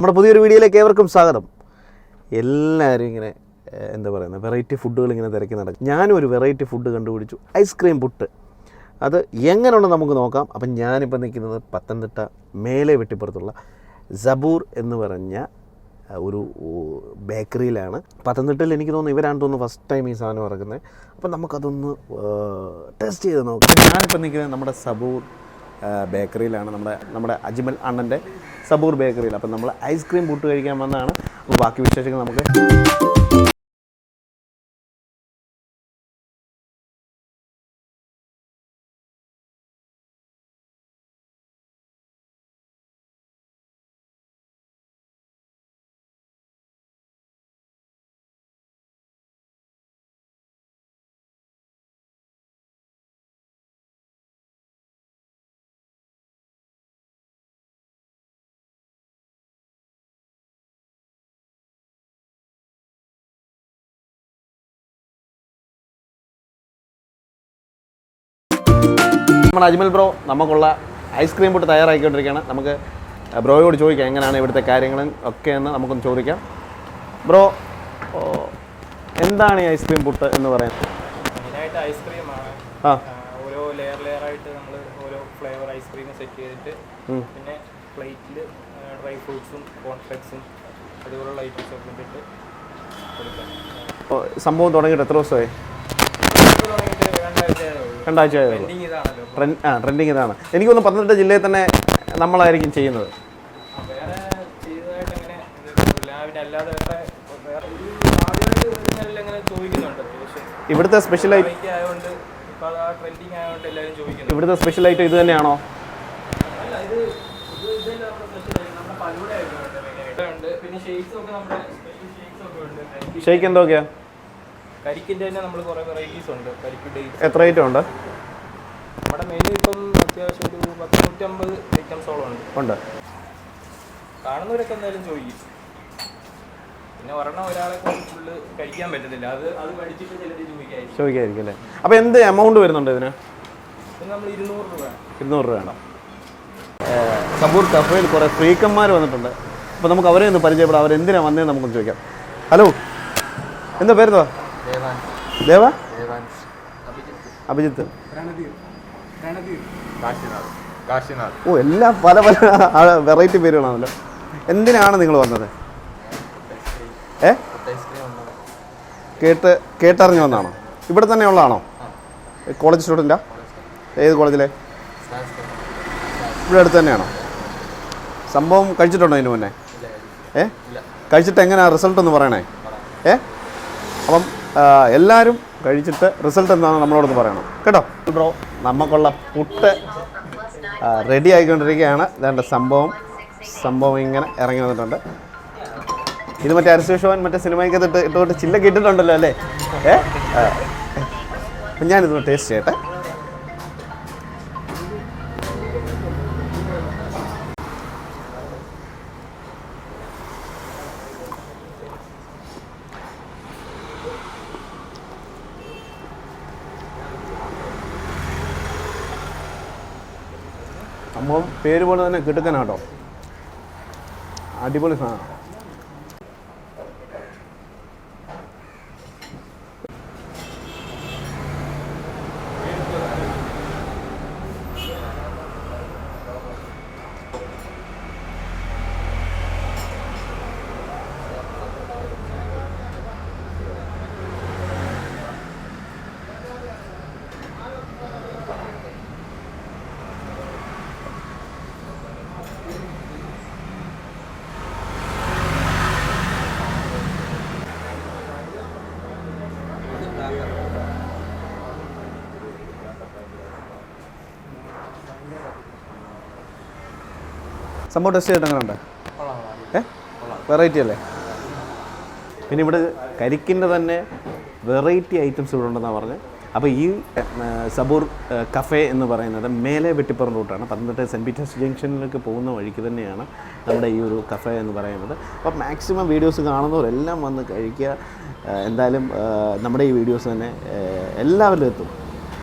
നമ്മുടെ പുതിയൊരു വീഡിയോയിലേക്ക് ഏവർക്കും സ്വാഗതം. എല്ലാവരും ഇങ്ങനെ എന്താ പറയുന്നത് വെറൈറ്റി ഫുഡുകൾ ഇങ്ങനെ തിരക്കി നടക്കും. ഞാനും ഒരു വെറൈറ്റി ഫുഡ് കണ്ടുപിടിച്ചു. ഐസ്ക്രീം പുട്ട്. അത് എങ്ങനെയുണ്ടെന്ന് നമുക്ക് നോക്കാം. അപ്പം ഞാനിപ്പോൾ നിൽക്കുന്നത് പത്തനംതിട്ട മേലെ വെട്ടിപ്പുറത്തുള്ള സബൂർ എന്ന് പറഞ്ഞ ഒരു ബേക്കറിയിലാണ് പത്തനംതിട്ടയിൽ എനിക്ക് തോന്നുന്നു ഇവരാണ് തോന്നുന്നു ഫസ്റ്റ് ടൈം ഈ സാധനം ഇറക്കുന്നത് അപ്പം നമുക്കതൊന്ന് ടെസ്റ്റ് ചെയ്ത് നോക്കാം. ഞാനിപ്പോൾ നിൽക്കുന്നത് നമ്മുടെ സബൂർ ബേക്കറിയിലാണ് നമ്മുടെ നമ്മുടെ അജ്മൽ അണ്ണന്റെ സബൂർ ബേക്കറിയിൽ. അപ്പം നമ്മൾ ഐസ്ക്രീം പുട്ട് കഴിക്കാൻ വന്നതാണ്. അപ്പോൾ ബാക്കി വിശേഷങ്ങൾ നമുക്ക് നമ്മുടെ അജ്മൽ ബ്രോ നമുക്കുള്ള ഐസ്ക്രീം പുട്ട് തയ്യാറാക്കിക്കൊണ്ടിരിക്കുകയാണ്. നമുക്ക് ബ്രോയോട് ചോദിക്കാം എങ്ങനെയാണ് ഇവിടുത്തെ കാര്യങ്ങളും ഒക്കെ എന്ന് നമുക്കൊന്ന് ചോദിക്കാം. ബ്രോ എന്താണ് ഈ ഐസ്ക്രീം പുട്ട് എന്ന് പറയുന്നത്? മെയിനായിട്ട് ഐസ്ക്രീമാണ് ആ. ഓരോ ലെയർ ലെയർ ആയിട്ട് നമ്മൾ ഓരോ ഫ്ലേവർ ഐസ്ക്രീം സെറ്റ് ചെയ്തിട്ട് പിന്നെ പ്ലേറ്റിൽ ഡ്രൈ ഫ്രൂട്ട്സും കോൺഫ്ലെക്സും അതുപോലുള്ള ഐറ്റംസ് ഒക്കെ ഇട്ടിട്ട് കൊടുക്കാം. ഓ, സംഭവം തുടങ്ങിയിട്ട് എത്ര ദിവസമായി? രണ്ടാഴ്ച ഉള്ളൂ. ട്രെൻഡിങ് ഇതാണ്. എനിക്ക് തോന്നുന്നു പത്തനംതിട്ട ജില്ലയിൽ തന്നെ നമ്മളായിരിക്കും ചെയ്യുന്നത്. ഇവിടുത്തെ സ്പെഷ്യൽ ചോദിക്കുന്നു ഇവിടുത്തെ സ്പെഷ്യൽ ഐറ്റം ഇത് തന്നെയാണോ ഷേക്ക് എന്തൊക്കെയാ? കരിക്കിന്റെ തന്നെ നമ്മൾ കുറേ വെറൈറ്റീസ് ഉണ്ട്. കരിക്ക് എത്ര ഐറ്റം ഉണ്ട്? നമ്മുടെ മെനു ഇപ്പം അത്യാവശ്യം ഒരു പത്ത് നൂറ്റമ്പത് ഐറ്റംസോളം ഉണ്ട്. ഉണ്ട്. കാണുന്നവരൊക്കെ എന്തായാലും ചോദിക്കും. പിന്നെ ഒരെണ്ണം ഒരാളെ കൊണ്ട് ഫുള്ള് കഴിക്കാൻ പറ്റത്തില്ല. അത് അത് പഠിച്ചിട്ട് ചിലർ ചോദിക്കായിരിക്കും. ചോദിക്കായിരിക്കും അല്ലേ? അപ്പോൾ എന്ത് എമൗണ്ട് വരുന്നുണ്ട് ഇതിന്? പിന്നെ നമ്മൾ ഇരുന്നൂറ് രൂപ. ഇരുന്നൂറ് രൂപയാണ് വേണം. സബൂർ കഫേയിൽ കുറേ ഫ്രീക്കന്മാർ വന്നിട്ടുണ്ട്. അപ്പോൾ നമുക്ക് അവരെ ഒന്ന് പരിചയപ്പെടാം. അവരെന്തിനാണ് വന്നതെന്ന് നമുക്കൊന്ന് ചോദിക്കാം. ഹലോ എന്താ പേരെന്താ ദേവ? അഭിജിത്ത്. ഓ എല്ലാം പല പല വെറൈറ്റി പേരുകളാണല്ലോ. എന്തിനാണ് നിങ്ങൾ വന്നത്? ഏ? കേട്ട് കേട്ടറിഞ്ഞു വന്നാണോ ഇവിടെ തന്നെ ഉള്ളതാണോ? കോളേജ് സ്റ്റുഡന്റാ ഏത് കോളേജിലെ? ഇവിടെ അടുത്ത് തന്നെയാണോ? സംഭവം കഴിച്ചിട്ടുണ്ടോ ഇതിന് മുന്നേ? ഏ? കഴിച്ചിട്ട് എങ്ങനെയാണ് റിസൾട്ട് ഒന്ന് പറയണേ? ഏ? അപ്പം എല്ലാവരും കഴിച്ചിട്ട് റിസൾട്ട് എന്താണെന്ന് നമ്മളോടൊന്ന് പറയണം. കേട്ടോ? ബ്രോ നമുക്കുള്ള പുട്ട് റെഡി ആയിക്കൊണ്ടിരിക്കുകയാണ്. ഇതാണ്ട് സംഭവം. സംഭവം ഇങ്ങനെ ഇറങ്ങി വന്നിട്ടുണ്ട്. ഇത് മറ്റേ അരശേഷവൻ മറ്റേ സിനിമയ്ക്ക് ഇട്ട് ഇട്ടുകൊണ്ട് ചില്ലൊക്കെ ഇട്ടിട്ടുണ്ടല്ലോ അല്ലേ? ഏ? ഞാനിതൊന്ന് ടേസ്റ്റ് ചെയ്യട്ടെ. സംഭവം പേര് പോലെ തന്നെ കിടുക്കനാട്ടോ അടിപൊളി സാധനം. സംഭവം ടെസ്റ്റ് ചെയ്തിട്ട് അങ്ങനെ ഉണ്ട് ഏ? വെറൈറ്റി അല്ലേ? പിന്നെ ഇവിടെ കരിക്കിന്റെ തന്നെ വെറൈറ്റി ഐറ്റംസ് ഇവിടെ ഉണ്ടെന്നാണ് പറഞ്ഞത് അപ്പോൾ ഈ സബൂർ കഫേ എന്ന് പറയുന്നത് മേലെ വെട്ടിപ്പുറം റൂട്ടാണ് പത്തനംതിട്ട സെന്റ് പീറ്റേഴ്സ് ജംഗ്ഷനിലേക്ക് പോകുന്ന വഴിക്ക് തന്നെയാണ് നമ്മുടെ ഈ ഒരു കഫേ എന്ന് പറയുന്നത്. അപ്പോൾ മാക്സിമം വീഡിയോസ് കാണുന്നവരെല്ലാം വന്ന് കഴിക്കുക. എന്തായാലും നമ്മുടെ ഈ വീഡിയോസ് തന്നെ എല്ലാവരിലും എത്തും.